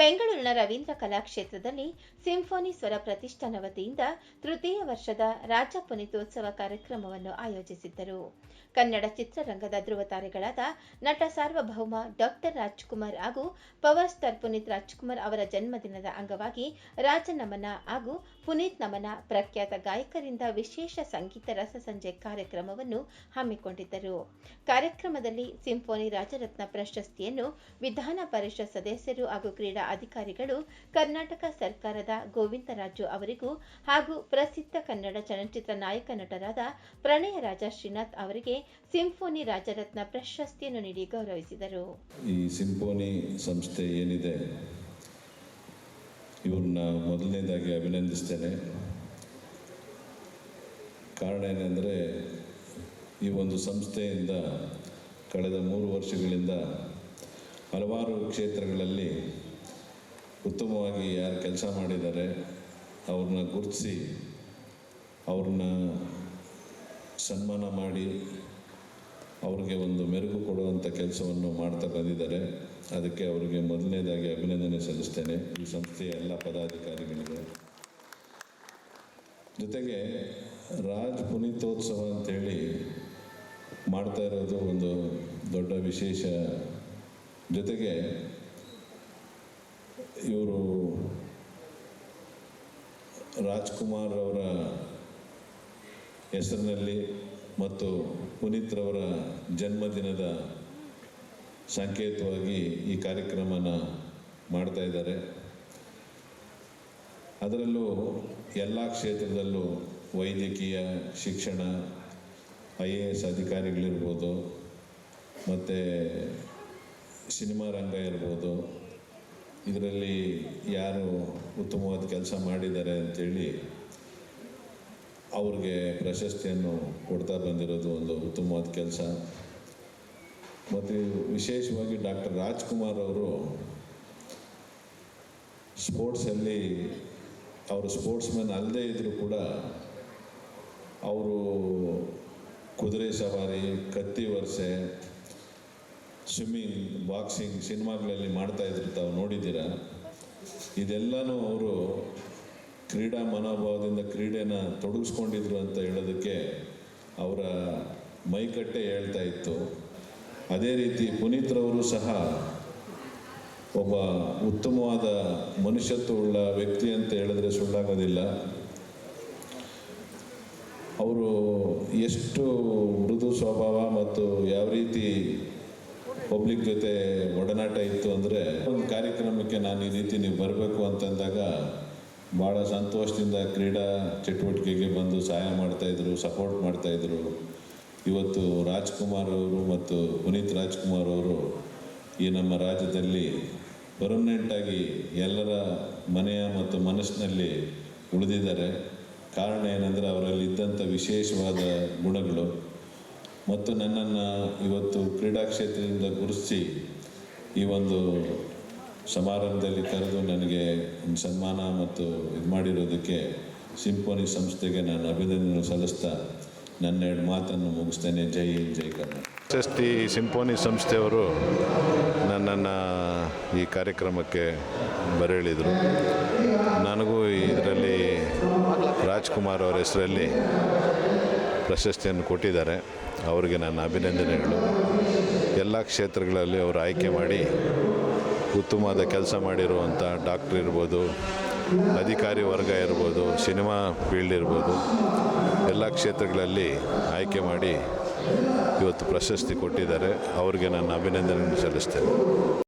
ಬೆಂಗಳೂರಿನ ರವೀಂದ್ರ ಕಲಾಕ್ಷೇತ್ರದಲ್ಲಿ ಸಿಂಫೋನಿ ಸ್ವರ ಪ್ರತಿಷ್ಠಾನ ವತಿಯಿಂದ ತೃತೀಯ ವರ್ಷದ ರಾಜ್ಯ ಪುನೀತೋತ್ಸವ ಕಾರ್ಯಕ್ರಮವನ್ನು ಆಯೋಜಿಸಿದ್ದರು. ಕನ್ನಡ ಚಿತ್ರರಂಗದ ಧ್ರುವತಾರೆಗಳಾದ ನಟ ಸಾರ್ವಭೌಮ ಡಾಕ್ಟರ್ ರಾಜ್ಕುಮಾರ್ ಹಾಗೂ ಪವರ್ ಸ್ಟಾರ್ ಪುನೀತ್ ರಾಜ್ಕುಮಾರ್ ಅವರ ಜನ್ಮದಿನದ ಅಂಗವಾಗಿ ರಾಜ ನಮನ ಹಾಗೂ ಪುನೀತ್ ನಮನ ಪ್ರಖ್ಯಾತ ಗಾಯಕರಿಂದ ವಿಶೇಷ ಸಂಗೀತ ರಸಸಂಜೆ ಕಾರ್ಯಕ್ರಮವನ್ನು ಹಮ್ಮಿಕೊಂಡಿದ್ದರು. ಕಾರ್ಯಕ್ರಮದಲ್ಲಿ ಸಿಂಫೋನಿ ರಾಜರತ್ನ ಪ್ರಶಸ್ತಿಯನ್ನು ವಿಧಾನ ಪರಿಷತ್ ಸದಸ್ಯರು ಹಾಗೂ ಕ್ರೀಡಾ ಅಧಿಕಾರಿಗಳು ಕರ್ನಾಟಕ ಸರ್ಕಾರದ ಗೋವಿಂದರಾಜು ಅವರಿಗೂ ಹಾಗೂ ಪ್ರಸಿದ್ಧ ಕನ್ನಡ ಚಲನಚಿತ್ರ ನಾಯಕ ನಟರಾದ ಪ್ರಣಯ ರಾಜ ಶ್ರೀನಾಥ್ ಅವರಿಗೆ ಸಿಂಫೋನಿ ರಾಜರತ್ನ ಪ್ರಶಸ್ತಿಯನ್ನು ನೀಡಿ ಗೌರವಿಸಿದರು. ಈ ಸಿಂಫೋನಿ ಸಂಸ್ಥೆ ಏನಿದೆ? ಇವನ್ನ ಮೊದಲನೇದಾಗಿ ಅಭಿನಂದಿಸ್ತೇನೆ. ಕಾರಣ ಏನೆಂದರೆ, ಈ ಒಂದು ಸಂಸ್ಥೆಯಿಂದ ಕಳೆದ ಮೂರು ವರ್ಷಗಳಿಂದ ಹಲವಾರು ಕ್ಷೇತ್ರಗಳಲ್ಲಿ ಕೆಲಸ ಮಾಡಿದ್ದಾರೆ ಅವ್ರನ್ನ ಗುರುತಿಸಿ, ಅವ್ರನ್ನ ಸನ್ಮಾನ ಮಾಡಿ, ಅವ್ರಿಗೆ ಒಂದು ಮೆರುಗು ಕೊಡುವಂಥ ಕೆಲಸವನ್ನು ಮಾಡ್ತಾ ಬಂದಿದ್ದಾರೆ. ಅದಕ್ಕೆ ಅವರಿಗೆ ಮೊದಲನೇದಾಗಿ ಅಭಿನಂದನೆ ಸಲ್ಲಿಸ್ತೇನೆ. ಈ ಸಂಸ್ಥೆಯ ಎಲ್ಲ ಪದಾಧಿಕಾರಿಗಳಿಗೆ. ಜೊತೆಗೆ ರಾಜ್ ಪುನೀತೋತ್ಸವ ಅಂತೇಳಿ ಮಾಡ್ತಾ ಇರೋದು ಒಂದು ದೊಡ್ಡ ವಿಶೇಷ. ಜೊತೆಗೆ ಇವರು ರಾಜ್ಕುಮಾರ್ ಅವರ ಹೆಸರಿನಲ್ಲಿ ಮತ್ತು ಪುನೀತ್ ರವರ ಜನ್ಮದಿನದ ಸಂಕೇತವಾಗಿ ಈ ಕಾರ್ಯಕ್ರಮನ ಮಾಡ್ತಾ ಇದ್ದಾರೆ. ಅದರಲ್ಲೂ ಎಲ್ಲ ಕ್ಷೇತ್ರದಲ್ಲೂ ವೈದ್ಯಕೀಯ, ಶಿಕ್ಷಣ, ಐ ಎ ಎಸ್ ಅಧಿಕಾರಿಗಳಿರ್ಬೋದು, ಮತ್ತು ಸಿನಿಮಾ ರಂಗ ಇರ್ಬೋದು ಇದರಲ್ಲಿ ಯಾರು ಉತ್ತಮವಾದ ಕೆಲಸ ಮಾಡಿದ್ದಾರೆ ಅಂಥೇಳಿ ಅವ್ರಿಗೆ ಪ್ರಶಸ್ತಿಯನ್ನು ಕೊಡ್ತಾ ಬಂದಿರೋದು ಒಂದು ಉತ್ತಮವಾದ ಕೆಲಸ. ಮತ್ತು ವಿಶೇಷವಾಗಿ ಡಾಕ್ಟರ್ ರಾಜ್ಕುಮಾರ್ ಅವರು ಸ್ಪೋರ್ಟ್ಸಲ್ಲಿ ಅವರು ಸ್ಪೋರ್ಟ್ಸ್ ಮ್ಯಾನ್ ಅಲ್ಲದೇ ಇದ್ದರೂ ಕೂಡ ಅವರು ಕುದುರೆ ಸವಾರಿ, ಕತ್ತಿ ವರ್ಷೆ ಸ್ವಿಮ್ಮಿಂಗ್ ಬಾಕ್ಸಿಂಗ್ ಸಿನಿಮಾಗಳಲ್ಲಿ ಮಾಡ್ತಾ ಇದ್ರು, ತಾವು ನೋಡಿದ್ದೀರಾ? ಇದೆಲ್ಲನೂ ಅವರು ಕ್ರೀಡಾ ಮನೋಭಾವದಿಂದ ಕ್ರೀಡೆನ ತೊಡಗಿಸ್ಕೊಂಡಿದ್ರು ಅಂತ ಹೇಳೋದಕ್ಕೆ ಅವರ ಮೈಕಟ್ಟೆ ಹೇಳ್ತಾ ಇತ್ತು. ಅದೇ ರೀತಿ ಪುನೀತ್ರವರು ಸಹ ಒಬ್ಬ ಉತ್ತಮವಾದ ಮನುಷ್ಯತ್ವವುಳ್ಳ ವ್ಯಕ್ತಿ ಅಂತ ಹೇಳಿದ್ರೆ ಸುಳ್ಳಾಗೋದಿಲ್ಲ. ಅವರು ಎಷ್ಟು ಮೃದು ಸ್ವಭಾವ ಮತ್ತು ಯಾವ ರೀತಿ ಪಬ್ಲಿಕ್ ಜೊತೆ ಒಡನಾಟ ಇತ್ತು ಅಂದರೆ ಒಂದು ಕಾರ್ಯಕ್ರಮಕ್ಕೆ ನಾನು ಈ ರೀತಿ ನೀವು ಬರಬೇಕು ಅಂತಂದಾಗ ಭಾಳ ಸಂತೋಷದಿಂದ ಕ್ರೀಡಾ ಚಟುವಟಿಕೆಗೆ ಬಂದು ಸಹಾಯ ಮಾಡ್ತಾಯಿದ್ರು ಸಪೋರ್ಟ್ ಮಾಡ್ತಾಯಿದ್ರು ಇವತ್ತು ರಾಜ್ಕುಮಾರ್ ಅವರು ಮತ್ತು ಪುನೀತ್ ರಾಜ್ಕುಮಾರ್ ಅವರು ಈ ನಮ್ಮ ರಾಜ್ಯದಲ್ಲಿ ಪರ್ಮನೆಂಟಾಗಿ ಎಲ್ಲರ ಮನೆಯ ಮತ್ತು ಮನಸ್ಸಿನಲ್ಲಿ ಉಳಿದಿದ್ದಾರೆ. ಕಾರಣ ಏನಂದರೆ ಅವರಲ್ಲಿ ಇದ್ದಂಥ ವಿಶೇಷವಾದ ಗುಣಗಳು. ಮತ್ತು ನನ್ನನ್ನು ಇವತ್ತು ಕ್ರೀಡಾ ಕ್ಷೇತ್ರದಿಂದ ಗುರುತಿಸಿ ಈ ಒಂದು ಸಮಾರಂಭದಲ್ಲಿ ಕರೆದು ನನಗೆ ಒಂದು ಸನ್ಮಾನ ಮತ್ತು ಇದು ಮಾಡಿರೋದಕ್ಕೆ ಸಿಂಫೋನಿ ಸಂಸ್ಥೆಗೆ ನಾನು ಅಭಿನಂದನೆ ಸಲ್ಲಿಸ್ತಾ ನನ್ನ ಎರಡು ಮಾತನ್ನು ಮುಗಿಸ್ತೇನೆ. ಜೈ ಹಿಂದ್, ಜೈ ಕರ್ನಾಟಕ. ಪ್ರಶಸ್ತಿ ಸಿಂಫೋನಿ ಸಂಸ್ಥೆಯವರು ನನ್ನನ್ನು ಈ ಕಾರ್ಯಕ್ರಮಕ್ಕೆ ಬರೆಳಿದರು ನನಗೂ ಇದರಲ್ಲಿ ರಾಜ್ಕುಮಾರ್ ಅವರ ಹೆಸರಲ್ಲಿ ಪ್ರಶಸ್ತಿಯನ್ನು ಕೊಟ್ಟಿದ್ದಾರೆ. ಅವರಿಗೆ ನನ್ನ ಅಭಿನಂದನೆಗಳು. ಎಲ್ಲ ಕ್ಷೇತ್ರಗಳಲ್ಲಿ ಅವರು ಆಯ್ಕೆ ಮಾಡಿ ಉತ್ತಮವಾದ ಕೆಲಸ ಮಾಡಿರುವಂಥ ಡಾಕ್ಟ್ರ್ ಇರ್ಬೋದು, ಅಧಿಕಾರಿ ವರ್ಗ ಇರ್ಬೋದು, ಸಿನಿಮಾ ಫೀಲ್ಡ್ ಇರ್ಬೋದು, ಎಲ್ಲ ಕ್ಷೇತ್ರಗಳಲ್ಲಿ ಆಯ್ಕೆ ಮಾಡಿ ಇವತ್ತು ಪ್ರಶಸ್ತಿ ಕೊಟ್ಟಿದ್ದಾರೆ. ಅವರಿಗೆ ನನ್ನ ಅಭಿನಂದನೆ ಸಲ್ಲಿಸ್ತೇನೆ.